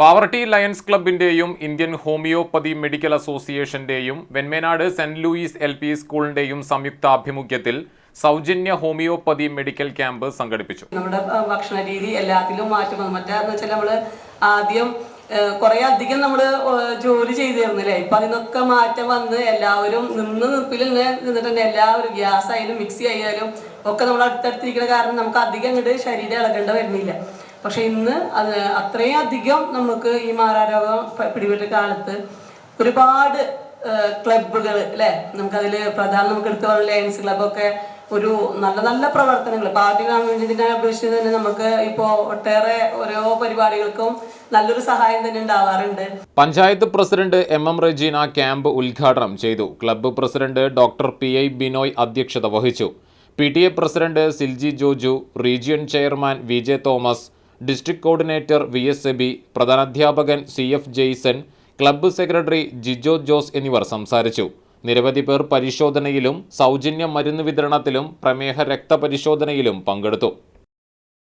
Pavaratty lions ക്ലബിന്റെയും Indian homoeopathy medical അസോസിയേഷന്റെയും Venmanad saint Louis L P സ്കൂളിന്റെയും സംയുക്താഭിമുഖ്യത്തിൽ സൗജന്യ ഹോമിയോപ്പതി മെഡിക്കൽ ക്യാമ്പ് സംഘടിപ്പിച്ചു. നമ്മുടെ ഭക്ഷണ രീതി എല്ലാത്തിലും മാറ്റം വന്നു. മറ്റേന്ന് വെച്ചാൽ നമ്മൾ ആദ്യം കുറെ അധികം നമ്മൾ ജോലി ചെയ്തിരുന്നില്ലേ ഇപ്പൊ അതിനൊക്കെ മാറ്റം വന്ന് എല്ലാവരും നിന്ന് നിൽപ്പിൽ നിന്നിട്ടുണ്ട് എല്ലാവരും ഗ്യാസ് ആയാലും മിക്സി ആയാലും ഒക്കെ നമ്മൾ അടുത്തടുത്തിരിക്കുന്ന കാരണം നമുക്ക് അധികം അങ്ങോട്ട് ശരീരം ഇളകേണ്ട വരുന്നില്ല. പക്ഷെ ഇന്ന് അത് അത്രയും അധികം നമുക്ക് ഈ മാറാരോഗം പിടിപെട്ട കാലത്ത് ഒരുപാട് ക്ലബുകൾ അല്ലേ നമുക്കതിൽ പ്രധാന നമുക്ക് എടുത്തു പറഞ്ഞ ലയൻസ് ക്ലബൊക്കെ ഒരു നല്ല നല്ല പ്രവർത്തനങ്ങൾ. പാർട്ടി ഗവൺമെന്റിനെ അപേക്ഷിച്ച് തന്നെ നമുക്ക് ഇപ്പോൾ ഒട്ടേറെ ഓരോ പരിപാടികൾക്കും നല്ലൊരു സഹായം തന്നെ ഉണ്ടാവാറുണ്ട്. Panchayat president M M Rajeena camp ഉദ്ഘാടനം ചെയ്തു. Club president doctor P I Binoy അധ്യക്ഷത വഹിച്ചു. P T A president Silji Joju region chairman V J Thomas district coordinator V S Aby പ്രധാനാധ്യാപകൻ C F Jaison club secretary Jijo Jose എന്നിവർ സംസാരിച്ചു. നിരവധി പേർ പരിശോധനയിലും സൗജന്യ മരുന്ന് വിതരണത്തിലും പ്രമേഹ രക്തപരിശോധനയിലും പങ്കെടുത്തു.